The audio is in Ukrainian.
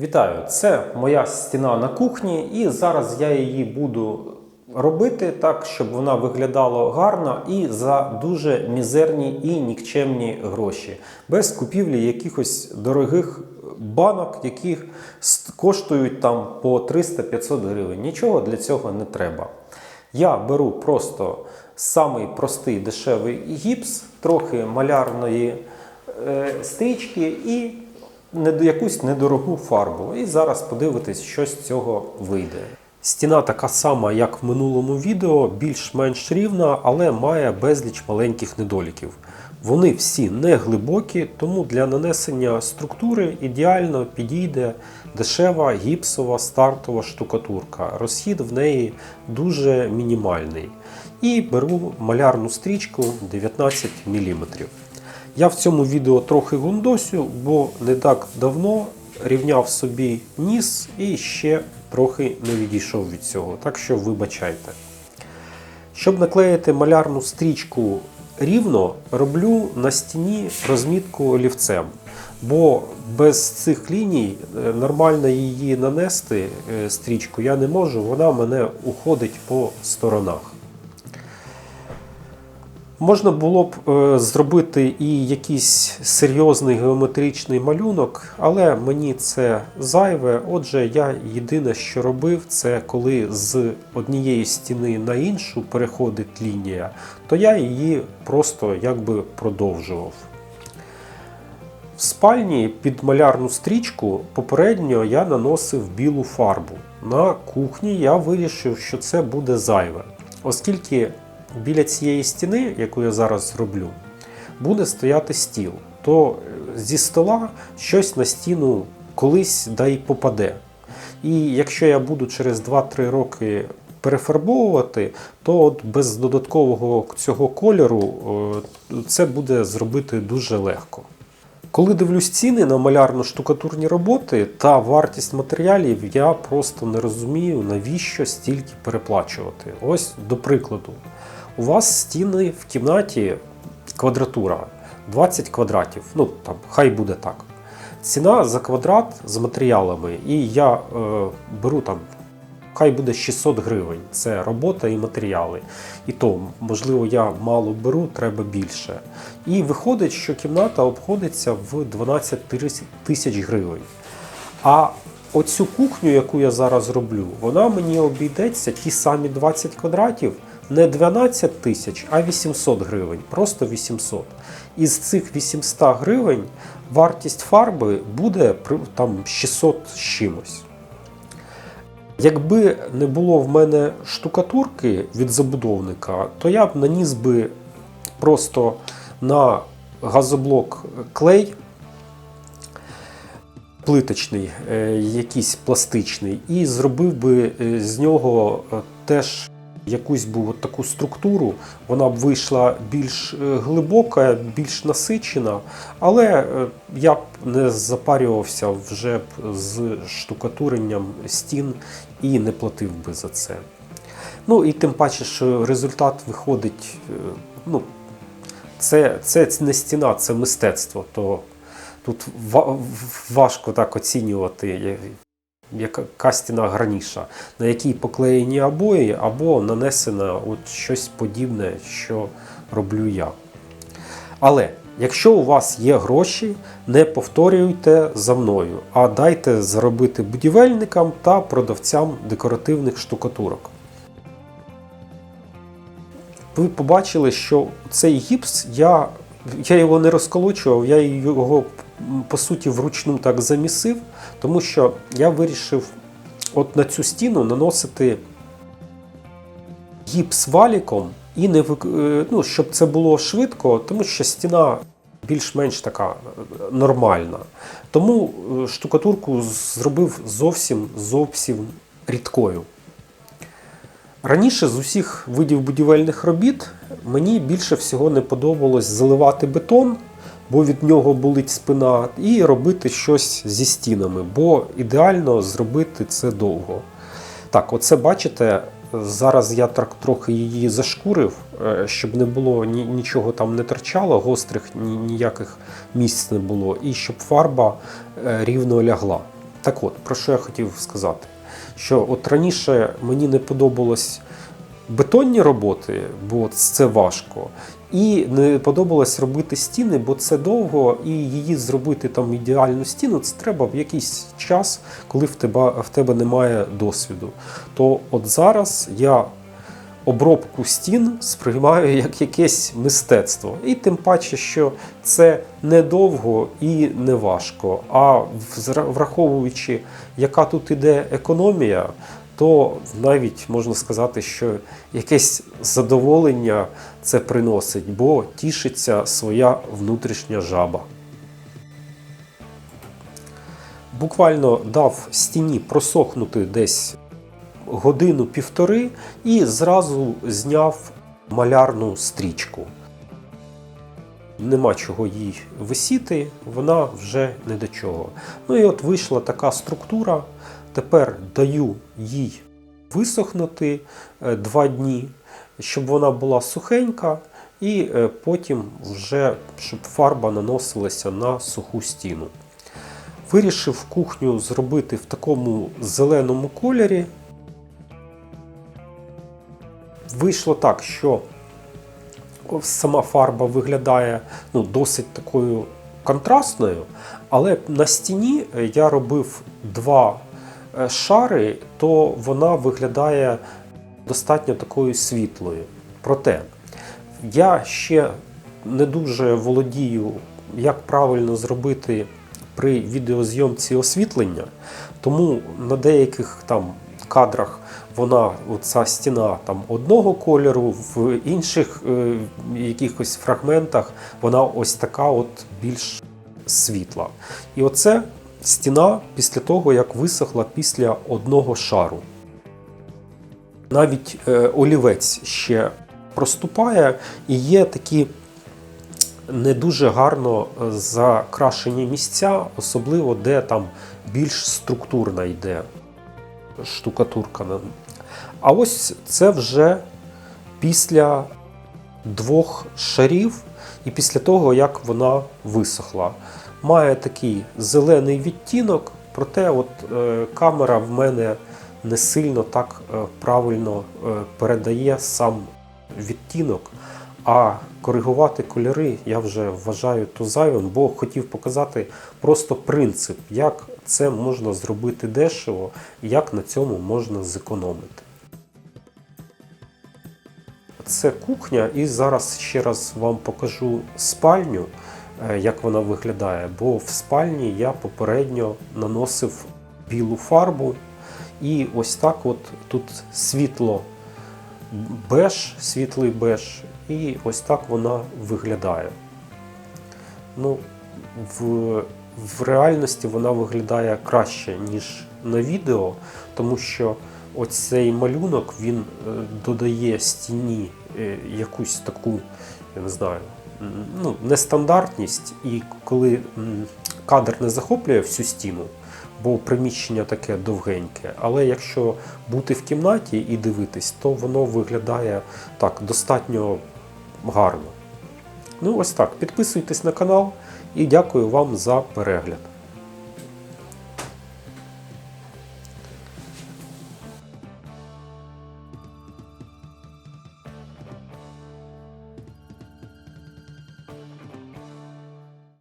Вітаю! Це моя стіна на кухні, і зараз я її буду робити так, щоб вона виглядала гарно і за дуже мізерні і нікчемні гроші, без купівлі якихось дорогих банок, які коштують там по 300-500 гривень. Нічого для цього не треба. Я беру просто самий простий дешевий гіпс, трохи малярної е, стрічки і якусь недорогу фарбу. І зараз подивитись, що з цього вийде. Стіна така сама, як в минулому відео, більш-менш рівна, але має безліч маленьких недоліків. Вони всі не глибокі, тому для нанесення структури ідеально підійде дешева гіпсова стартова штукатурка. Розхід в неї дуже мінімальний. І беру малярну стрічку 19 мм. Я в цьому відео трохи гундосю, бо не так давно рівняв собі ніс і ще трохи не відійшов від цього. Так що вибачайте. Щоб наклеїти малярну стрічку рівно, роблю на стіні розмітку олівцем. Бо без цих ліній е, нормально її нанести е, стрічку я не можу, вона мене уходить по сторонах. Можна було б е, зробити і якийсь серйозний геометричний малюнок, але мені це зайве. Отже, я єдине, що робив, це коли з однієї стіни на іншу переходить лінія, то я її просто якби продовжував. В спальні під малярну стрічку попередньо я наносив білу фарбу. На кухні я вирішив, що це буде зайве, оскільки біля цієї стіни, яку я зараз зроблю, буде стояти стіл. То е, зі стола щось на стіну колись да й попаде. І якщо я буду через 2-3 роки перефарбовувати, то от без додаткового цього кольору е, це буде зробити дуже легко. Коли дивлюсь ціни на малярно-штукатурні роботи та вартість матеріалів, я просто не розумію, навіщо стільки переплачувати. Ось до прикладу, у вас стіни в кімнаті квадратура 20 квадратів. Ну там хай буде так. Ціна за квадрат з матеріалами, і я е, беру там. Хай буде 600 гривень. Це робота і матеріали. І то, можливо, я мало беру, треба більше. І виходить, що кімната обходиться в 12 тисяч гривень. А оцю кухню, яку я зараз роблю, вона мені обійдеться ті самі 20 квадратів не 12 тисяч, а 800 гривень. Просто 800. Із цих 800 гривень вартість фарби буде там 600 з чимось. Якби не було в мене штукатурки від забудовника, то я б наніс би просто на газоблок клей плиточний, е, якийсь пластичний, і зробив би е, з нього е, теж якусь б от таку структуру. Вона б вийшла більш е, глибока, більш насичена, але е, я б не запарювався вже б з штукатуренням стін і не платив би за це. Ну і тим паче, що результат виходить. е, Ну, це, це не стіна, це мистецтво. То тут важко так оцінювати, яка стіна гарніша, на якій поклеєні обої, або нанесено от щось подібне, що роблю я. Але якщо у вас є гроші, не повторюйте за мною, а дайте заробити будівельникам та продавцям декоративних штукатурок. Ви побачили, що цей гіпс я, я його не розколочував, я його по суті вручну так замісив, тому що я вирішив от на цю стіну наносити гіпс валіком і не е, ну, щоб це було швидко, тому що стіна більш-менш така е, нормальна. Тому е, штукатурку зробив зовсім зовсім рідкою. Раніше з усіх видів будівельних робіт мені більше всього не подобалось заливати бетон, бо від нього болить спина, і робити щось зі стінами, бо ідеально зробити це довго. Так, оце бачите, зараз я трохи її зашкурив, е, щоб не було нічого там не торчало, гострих ніяких місць не було, і щоб фарба е, рівно лягла. Так от, про що я хотів сказати? Що от раніше мені не подобалось бетонні роботи, бо це важко. І не подобалось робити стіни, бо це довго, і її зробити там ідеальну стіну, це треба в якийсь час, коли в тебе, в тебе немає досвіду. То от зараз я обробку стін сприймаю як якесь мистецтво. І тим паче, що це не довго і не важко. А враховуючи, яка тут іде економія, то навіть можна сказати, що якесь задоволення це приносить, бо тішиться своя внутрішня жаба. Буквально дав стіні просохнути десь годину-півтори і зразу зняв малярну стрічку. Нема чого їй висіти, вона вже не до чого. Ну і от вийшла така структура. Тепер даю їй висохнути е, два дні, щоб вона була сухенька, і е, потім вже щоб фарба наносилася на суху стіну. Вирішив кухню зробити в такому зеленому кольорі. Вийшло так, що сама фарба виглядає ну, досить такою контрастною, але на стіні я робив два е, шари, то вона виглядає достатньо такою світлою. Проте я ще не дуже володію, як правильно зробити при відеозйомці освітлення, тому на деяких там кадрах вона, оця стіна там одного кольору, в інших е, якихось фрагментах вона ось така от більш світла. І оце стіна після того, як висохла після одного шару. Навіть е, олівець ще проступає і є такі не дуже гарно е, закрашені місця, особливо де там більш структурна йде штукатурка. А ось це вже після двох шарів і після того, як вона висохла. Має такий зелений відтінок, проте от, е, камера в мене не сильно так е, правильно е, передає сам відтінок. А коригувати кольори я вже вважаю то зайвим, бо хотів показати просто принцип, як це можна зробити дешево, як на цьому можна зекономити. Це кухня, і зараз ще раз вам покажу спальню, е, як вона виглядає. Бо в спальні я попередньо наносив білу фарбу, і ось так от тут світло беж, світлий беж, і ось так вона виглядає. Ну, в, в реальності вона виглядає краще, ніж на відео, тому що оцей малюнок він е, додає стіні е, якусь таку, я не знаю, ну, нестандартність, і коли кадр не захоплює всю стіну, бо приміщення таке довгеньке. Але якщо бути в кімнаті і дивитись, то воно виглядає так достатньо гарно. Ну, ось так. Підписуйтесь на канал і дякую вам за перегляд.